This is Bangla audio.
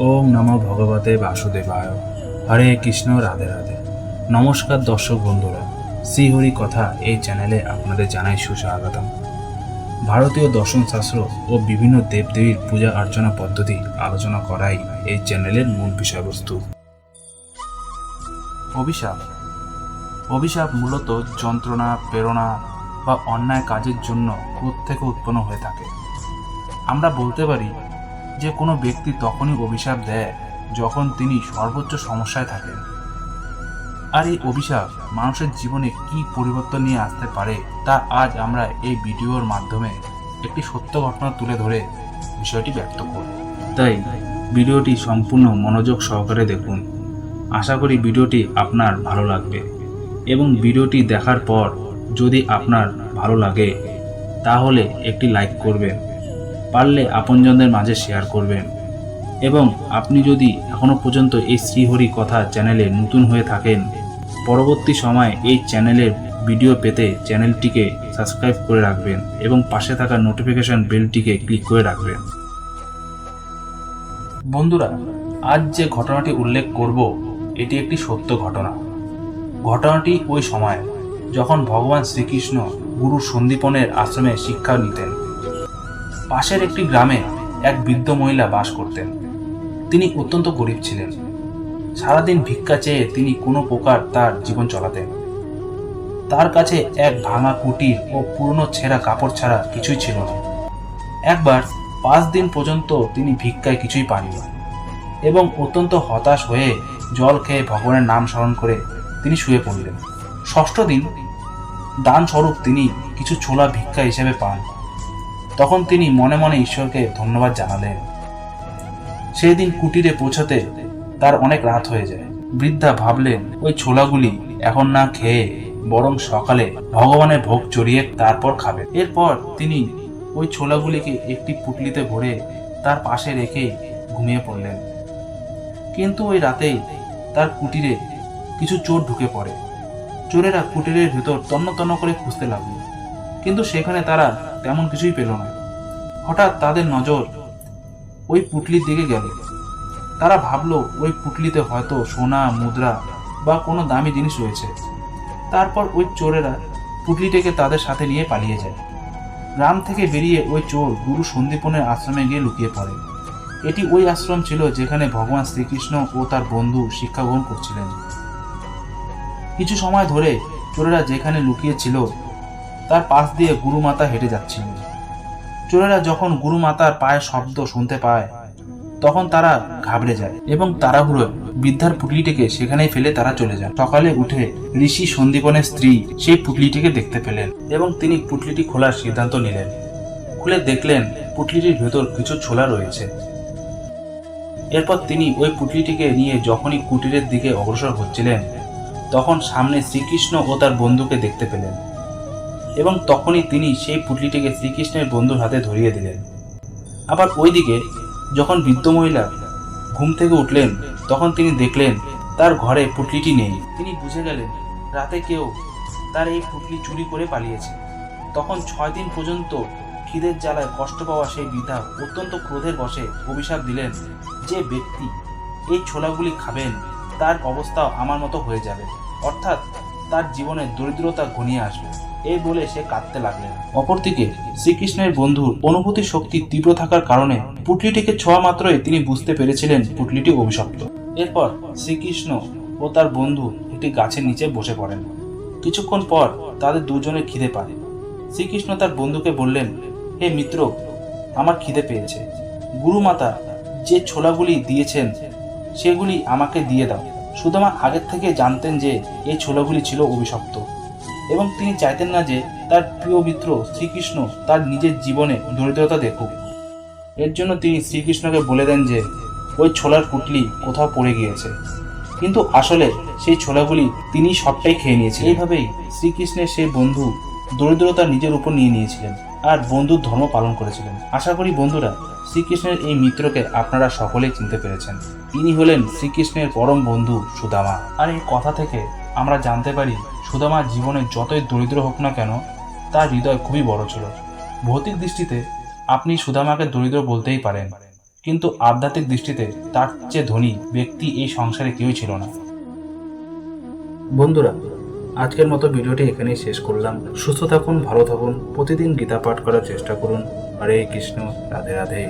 নমস্তে বাসুদেবায়। হরে কৃষ্ণ, রাধে রাধে। নমস্কার দর্শক বন্ধুরা শ্রীহরি কথা এই চ্যানেলে আপনাদের জানাই সুস্বাগতম। ভারতীয় দর্শন শাস্ত্র ও বিভিন্ন দেবদেবীর পূজা অর্চনা পদ্ধতি আলোচনা করাই এই চ্যানেলের মূল বিষয়বস্তু। অভিশাপ। অভিশাপ মূলত যন্ত্রণা, প্রেরণা বা অন্যায় কাজের জন্য ক্রোধ থেকে উৎপন্ন হয়ে থাকে। আমরা বলতে পারি যে কোনো ব্যক্তি তখনই অভিশাপ দেয় যখন তিনি সর্বোচ্চ সমস্যায় থাকেন। আর এই অভিশাপ মানুষের জীবনে কি পরিবর্তন নিয়ে আসতে পারে তা আজ আমরা এই ভিডিওর মাধ্যমে একটি সত্য ঘটনা তুলে ধরে বিষয়টি ব্যক্ত করব। তাই ভিডিওটি সম্পূর্ণ মনোযোগ সহকারে দেখুন। আশা করি ভিডিওটি আপনার ভালো লাগবে এবং ভিডিওটি দেখার পর যদি আপনার ভালো লাগে তাহলে একটি লাইক করবেন। পারলে আপনজনদের মাঝে শেয়ার করবেন। এবং আপনি যদি এখনও পর্যন্ত এই শ্রীহরি কথা চ্যানেলে নতুন হয়ে থাকেন, পরবর্তী সময় এই চ্যানেলের ভিডিও পেতে চ্যানেলটিকে সাবস্ক্রাইব করে রাখবেন এবং পাশে থাকা নোটিফিকেশন বেলটিকে ক্লিক করে রাখবেন। বন্ধুরা, আজ যে ঘটনাটি উল্লেখ করব, এটি একটি সত্য ঘটনা। ঘটনাটি ওই সময়, যখন ভগবান শ্রীকৃষ্ণ গুরু সন্দীপনের আশ্রমে শিক্ষা নিতেন। পাশের একটি গ্রামে এক বৃদ্ধ মহিলা বাস করতেন। তিনি অত্যন্ত গরিব ছিলেন। সারাদিন ভিক্ষা চেয়ে তিনি কোনো প্রকার তার জীবন চলাতেন। তার কাছে এক ভাঙা কুটির ও পুরনো ছেঁড়া কাপড় ছাড়া কিছুই ছিল না। একবার পাঁচ দিন পর্যন্ত তিনি ভিক্ষায় কিছুই পাননি এবং অত্যন্ত হতাশ হয়ে জল খেয়ে ভগবানের নাম স্মরণ করে তিনি শুয়ে পড়লেন। ষষ্ঠ দিন দান স্বরূপ তিনি কিছু ছোলা ভিক্ষা হিসেবে পান। তখন তিনি মনে মনে ঈশ্বরকে ধন্যবাদ জানালেন। সেই দিন কুটিরে পৌঁছাতে তার অনেক রাত হয়ে যায়। বৃদ্ধা ভাবলেন, ওই ছোলাগুলি এখন না খেয়ে বরং সকালে ভগবানের ভোগ চড়িয়ে তারপর খাবে। এরপর তিনি ওই ছোলাগুলিকে একটি পুটলিতে ভরে তার পাশে রেখে ঘুমিয়ে পড়লেন। কিন্তু ওই রাতেই তার কুটিরে কিছু চোর ঢুকে পড়ে। চোরেরা কুটিরের ভেতর তন্ন তন্ন করে খুঁজতে লাগল। কিন্তু সেখানে তারা তেমন কিছুই পেল না। হঠাৎ তাদের নজর ওই পুটলির দিকে গেল। তারা ভাবলো, ওই পুটলিতে হয়তো সোনা, মুদ্রা বা কোনো দামি জিনিস রয়েছে। তারপর ওই চোরেরা পুটলিটিকে তাদের সাথে নিয়ে পালিয়ে যায়। গ্রাম থেকে বেরিয়ে ওই চোর গুরু সন্দীপনের আশ্রমে গিয়ে লুকিয়ে পড়ে। এটি ওই আশ্রম ছিল যেখানে ভগবান শ্রীকৃষ্ণ ও তার বন্ধু শিক্ষা গ্রহণ করছিলেন। কিছু সময় ধরে চোরেরা যেখানে লুকিয়েছিল তার পাশ দিয়ে গুরুমাতা হেঁটে যাচ্ছিল। চোরেরা যখন গুরুমাতার পায়ের শব্দ শুনতে পায়, তখন তারা ঘাবড়ে যায় এবং তাড়াহুড়ো বৃদ্ধার পুটলিটিকে সেখানেই ফেলে তারা চলে যান সকালে উঠে ঋষি সন্দীপনের স্ত্রী সেই পুটলিটিকে দেখতে পেলেন এবং তিনি পুটলিটি খোলার সিদ্ধান্ত নিলেন। খুলে দেখলেন পুটলিটির ভেতর কিছু ছোলা রয়েছে। এরপর তিনি ওই পুটলিটিকে নিয়ে যখনই কুটিরের দিকে অগ্রসর হচ্ছিলেন, তখন সামনে শ্রীকৃষ্ণ ও তার বন্ধুকে দেখতে পেলেন। এবং তখনই তিনি সেই পুটলিটিকে শ্রীকৃষ্ণের বন্ধুর হাতে ধরিয়ে দিলেন। আবার ওইদিকে যখন বৃদ্ধ মহিলা ঘুম থেকে উঠলেন, তখন তিনি দেখলেন তার ঘরে পুটলিটি নেই। তিনি বুঝে গেলেন, রাতে কেউ তার এই পুটলি চুরি করে পালিয়েছে। তখন ছয় দিন পর্যন্ত খিদের জ্বালায় কষ্ট পাওয়া সেই বৃদ্ধা অত্যন্ত ক্রোধের বসে অভিশাপ দিলেন, যে ব্যক্তি এই ছোলাগুলি খাবেন, তার অবস্থাও আমার মতো হয়ে যাবে। অর্থাৎ তার জীবনে দরিদ্রতা ঘনিয়ে আসবে। এই বলে সে কাঁদতে লাগলেন। অপরদিকে শ্রীকৃষ্ণের বন্ধুর অনুভূতি শক্তি তীব্র থাকার কারণে পুটলিটিকে ছোঁয়া মাত্রই তিনি বুঝতে পেরেছিলেন পুটলিটি অভিশপ্ত। এরপর শ্রীকৃষ্ণ ও তার বন্ধু একটি গাছের নিচে বসে পড়েন। কিছুক্ষণ পর তাদের দুজনে খিদে পায়। শ্রীকৃষ্ণ তার বন্ধুকে বললেন, হে মিত্র, আমার খিদে পেয়েছে। গুরুমাতা যে ছোলাগুলি দিয়েছেন, সেগুলি আমাকে দিয়ে দাও। সুদামা আগের থেকে জানতেন যে এই ছোলাগুলি ছিল অভিশপ্ত। এবং তিনি চাইতেন না যে তার প্রিয় মিত্র শ্রীকৃষ্ণ তার নিজের জীবনে দরিদ্রতা দেখুক। এর জন্য তিনি শ্রীকৃষ্ণকে বলে দেন যে, ওই ছোলার পুটলি কোথাও পড়ে গিয়েছে। কিন্তু আসলে সেই ছোলাগুলি তিনি সবটাই খেয়ে নিয়েছেন এইভাবেই শ্রীকৃষ্ণের সেই বন্ধু দরিদ্রতা নিজের উপর নিয়ে নিয়েছিলেন। আর বন্ধুর ধর্ম পালন করেছিলেন। আশা করি বন্ধুরা, শ্রীকৃষ্ণের এই মিত্রকে আপনারা সকলেই চিনতে পেরেছেন। ইনি হলেন শ্রীকৃষ্ণের পরম বন্ধু সুদামা। আর এই কথা থেকে আমরা জানতে পারি, সুদামার জীবনে যতই দরিদ্র হোক না কেন, তার হৃদয় খুবই বড় ছিল। ভৌতিক দৃষ্টিতে আপনি সুদামাকে দরিদ্র বলতেই পারেন, কিন্তু আধ্যাত্মিক দৃষ্টিতে তার চেয়ে ধনী ব্যক্তি এই সংসারে কেউই ছিল না। বন্ধুরা আজকের মতো ভিডিওটি এখানেই শেষ করলাম। সুস্থ থাকুন, ভালো থাকুন, প্রতিদিন গীতা পাঠ করার চেষ্টা করুন। হরে কৃষ্ণ, রাধে রাধে।